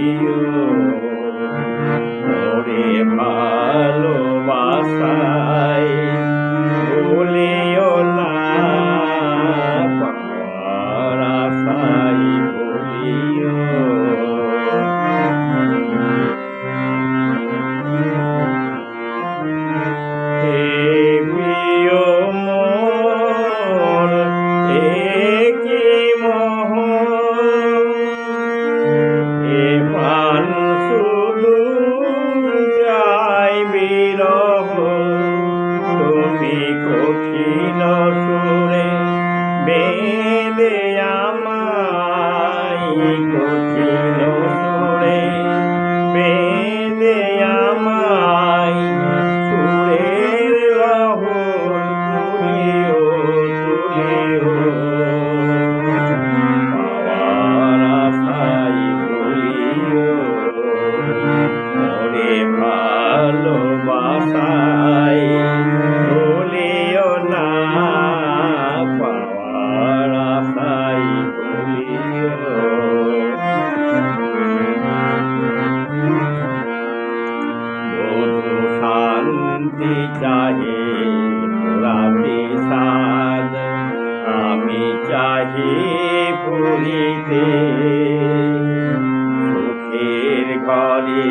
you. কঠিন সুরে বেদে আমায় কঠিন সুরে বেদে আমায় সুরের লহর তুলিও তুলিও। পাওয়ার আশাই ভুলিও ভালোবাসা মুক্তি চাহি পুরাতে সাদ আমি চাহি পুরীতে। সুখের ঘরে